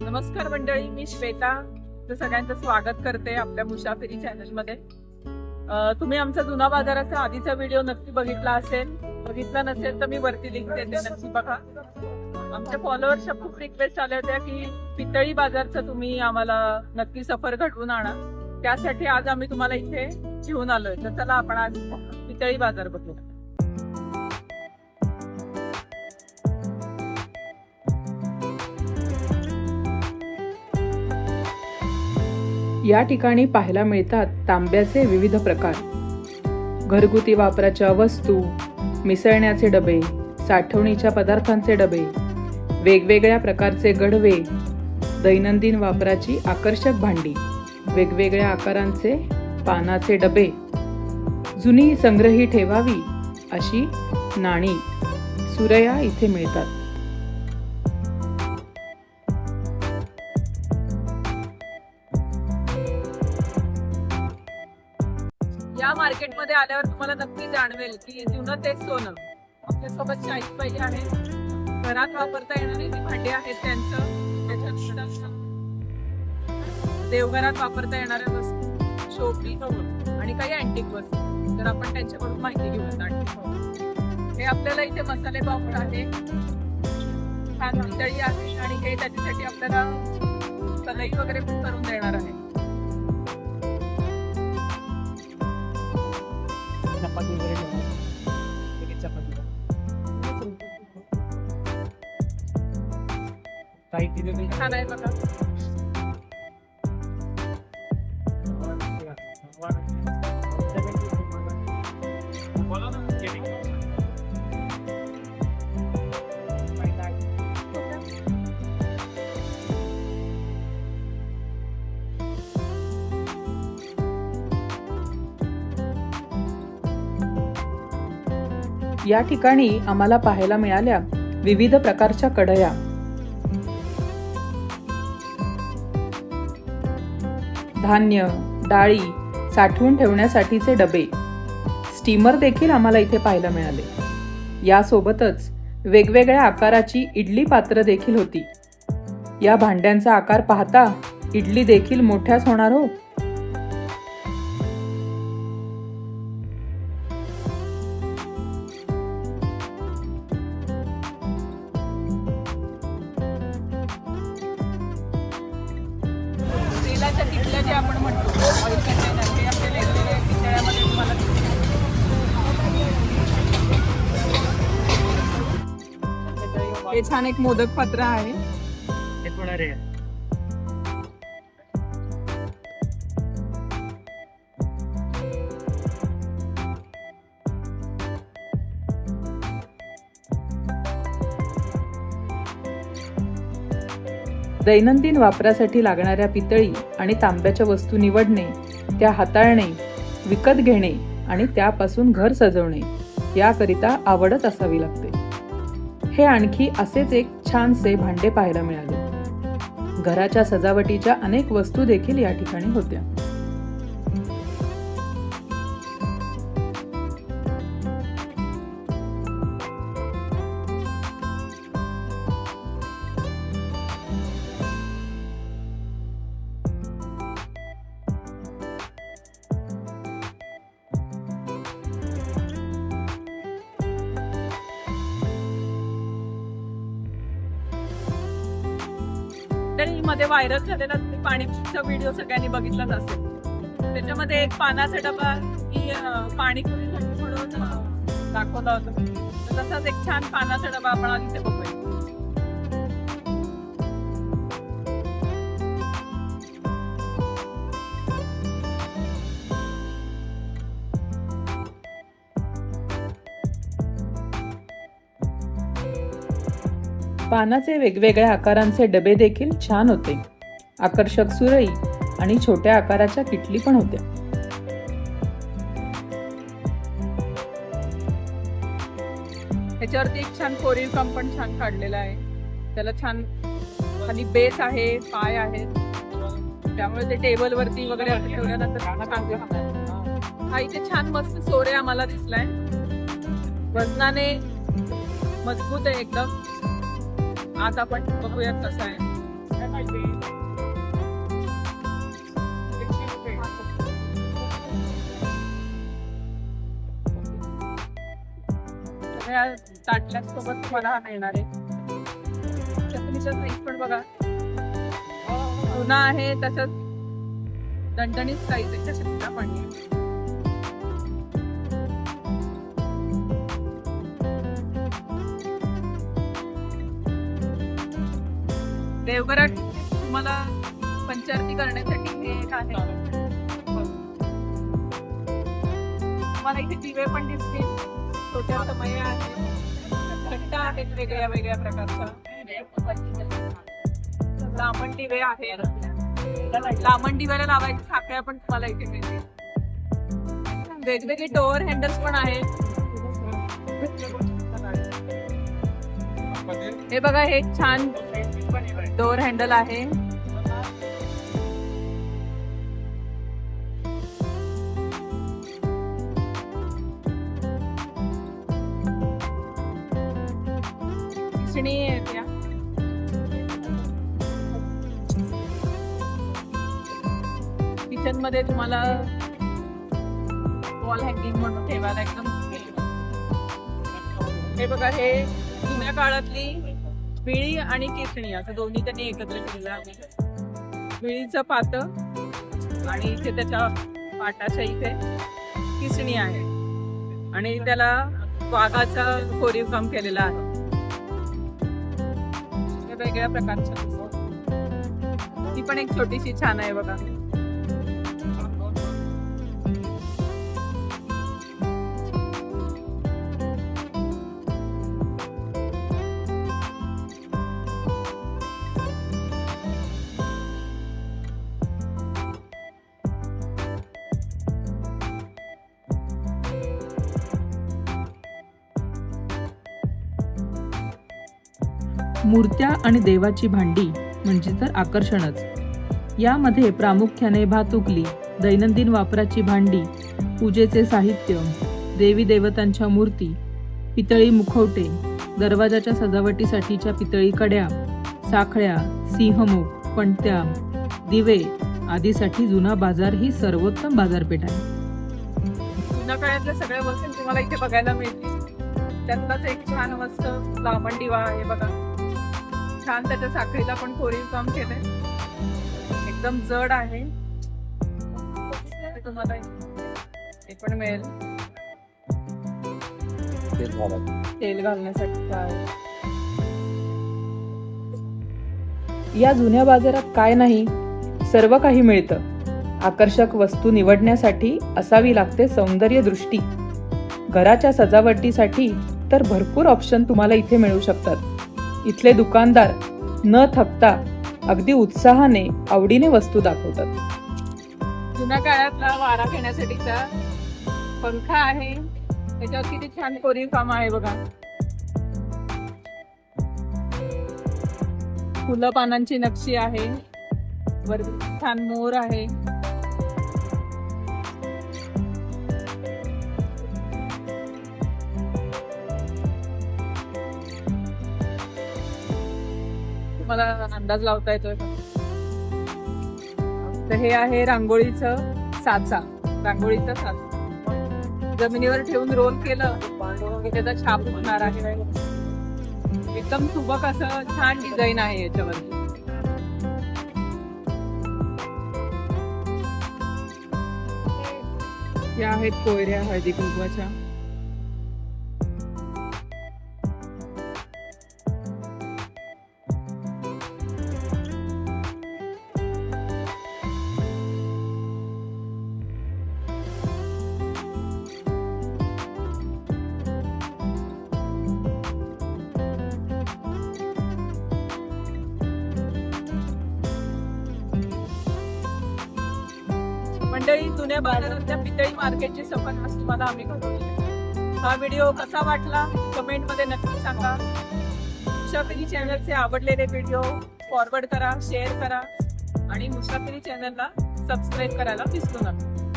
नमस्कार मंडळी मी श्वेता. तुमचं सगळ्यांचं स्वागत करते आपल्या मुसाफिरी चॅनलमध्ये तुम्ही आमचा जुना बाजाराचा आधीचा व्हिडिओ नक्की बघितला असेल. बघितला नसेल तर मी वरती लिंक देते नक्की बघा. आमच्या फॉलोअर्सच्या खूप रिक्वेस्ट आल्या होत्या की पितळी बाजारचा तुम्ही आम्हाला नक्की सफर घडवून आणा. त्यासाठी आज आम्ही तुम्हाला इथे घेऊन आलोय. तर चला आपण आज पितळी बाजार बघूया. या ठिकाणी पाहायला मिळतात तांब्याचे विविध प्रकार. घरगुती वापराच्या वस्तू मिसळण्याचे डबे साठवणीच्या पदार्थांचे डबे वेगवेगळ्या प्रकारचे गडवे दैनंदिन वापराची आकर्षक भांडी वेगवेगळ्या आकारांचे पानाचे डबे. जुनी संग्रही ठेवावी अशी नाणी सुरया इथे मिळतात. या मार्केटमध्ये आल्यावर तुम्हाला नक्की जाणवेल की जुनं तेच सोनं आपल्यासोबत शाहीबाई आहे घरात वापरता येणारी जी भांडी आहेत त्यांचं त्याच्यानंतर देवघरात वापरता येणाऱ्या वस्तू शोपी आणि काही अँटिक वस्तू. तर आपण त्यांच्याकडून माहिती घेऊ आणखी हे आपल्याला इथे मसाले बॉक्स आहे. छान मंडळी आहे आणि हे त्याच्यासाठी आपल्याला कलई वगैरे पण करून देणार आहे. काही किती छान आहे बघा. या ठिकाणी आम्हाला पाहायला मिळाल्या विविध प्रकारच्या कढया. धान्य डाळी साठवून ठेवण्यासाठीचे डबे. स्टीमर देखील आम्हाला इथे पाहायला मिळाले. यासोबतच वेगवेगळ्या आकाराची इडली पात्र देखील होती. या भांड्यांचा आकार पाहता इडली देखील मोठ्याच होणार हो. तेलाच्या किटल्या जे आपण म्हणतो ऑइल कंटेनर ते आपल्या वेगवेगळ्या पितळ्यामध्ये तुम्हाला हे छान एक मोदक पात्र आहे. हे थोडा रे दैनंदिन वापरासाठी लागणाऱ्या पितळी आणि तांब्याच्या वस्तू निवडणे त्या हाताळणे विकत घेणे आणि त्यापासून घर सजवणे याकरिता आवडत असावी लागते. हे आणखी असेच एक छानसे भांडे पाहायला मिळाले. घराच्या सजावटीच्या अनेक वस्तू देखील या ठिकाणी होत्या. तरी मध्ये व्हायरल झालेला पाणीपुरीचा पाणीचा व्हिडिओ सगळ्यांनी बघितलाच असेल. त्याच्यामध्ये एक पानाचा डबा की पाणीपुरी म्हणून दाखवला होता. तसाच एक छान पानाचा डबा आपण आज इथे पानाचे वेगवेगळ्या आकारांचे डबे देखील छान होते. आकर्षक सुरई आणि छोट्या आकाराच्या किटली पण होत्या. त्याच्यावरती एक छान कोरीव काम पण छान काढलेलं आहे. त्याला छान खाली बेस आहे पाय आहे. त्यामुळे ते टेबल वरती वगैरे ठेवल्यानंतर हा इथे छान मस्त सोरे आम्हाला दिसलाय. वजनाने मजबूत आहे एकदम. आज आपण बघूयात कसं आहे. ताटल्या सोबत तुम्हाला मिळणार आहे. चटणीचा साईज पण बघा. जुना आहे तसंच दणदणीत साईज आहे. पण देवघरात तुम्हाला पंचारती करण्यासाठी हे एक आहे. तुम्हाला इथे दिवे पण दिसतील. छोट्या समय आहेत घंटा आहेत वेगळ्या वेगळ्या प्रकारचा. लांबण दिवे आहे लांबण दिव्याला लावायच्या साखळ्या पण तुम्हाला इथे मिळतील. वेगवेगळे डोअर हँडल्स पण आहेत. हे बघा हे छान डोअर हँडल आहे. आहे किचनमध्ये तुम्हाला वॉल हँगिंग म्हणून ठेवायला एकदम हे बघा हे जुन्या काळातली विळी आणि किसणी असं दोन्ही त्यांनी एकत्र केलेलं आहे विळीचं पात आणि इथे त्याच्या पाटाच्या इथे किसणी आहे. आणि त्याला वाघाचा कोरीव काम केलेलं आहे. वेगळ्या प्रकारच्या ती पण एक छोटीशी छान आहे बघा. मूर्त्या आणि देवाची भांडी म्हणजे तर आकर्षणच. यामध्ये प्रामुख्याने भातुकली दैनंदिन वापराची भांडी पूजेचे साहित्य देवी देवतांच्या मूर्ती पितळी मुखवटे दरवाजाच्या सजावटीसाठीच्या पितळी कड्या साखळ्या सिंहमुख पणत्या दिवे आदीसाठी जुना बाजार ही सर्वोत्तम बाजारपेठ आहे. जुन्या काळातल्या सगळ्या वस्तू तुम्हाला इथे बघायला मिळतील. त्यातलाच एक छान मस्त लांबण दिवा आहे बघा. छान त्याच्या साखळीला पण कोरीव काम केलंय. एकदम जड आहे. तुम्हाला हे पण मिळेल. तेल घालण्यासाठी काय? या जुन्या बाजारात काय नाही सर्व काही मिळतं. आकर्षक वस्तू निवडण्यासाठी असावी लागते सौंदर्य दृष्टी. घराच्या सजावटीसाठी तर भरपूर ऑप्शन तुम्हाला इथे मिळू शकतात. इथले दुकानदार न थकता अगदी उत्साहाने आवडीने वस्तू दाखवतात. जुन्या काळातला वारा घेण्यासाठीचा पंखा आहे. त्याच्यावर किती छान कोरीव काम आहे बघा. फुलं पानांची नक्षी आहे. वर छान मोर आहे. तुम्हाला अंदाज लावता येतोय तर हे आहे रांगोळीचं साचा. रांगोळीचा साचा. जमिनीवर ठेवून रोल केलं की त्याचा छाप होणार आहे. एकदम सुबक असं छान डिझाईन आहे याच्यावरती. या आहेत कोयऱ्या हळदी कुंकवाच्या. मंडळी जुन्या बाजारातल्या पितळी मार्केटची सफर आज तुम्हाला आम्ही घडवली. हा व्हिडिओ कसा वाटला? कमेंटमध्ये नक्की सांगा. मुसाफिरी चॅनलचे आवडलेले व्हिडिओ फॉरवर्ड करा शेअर करा आणि मुसाफिरी चॅनलला सबस्क्राईब करायला विसरू नका.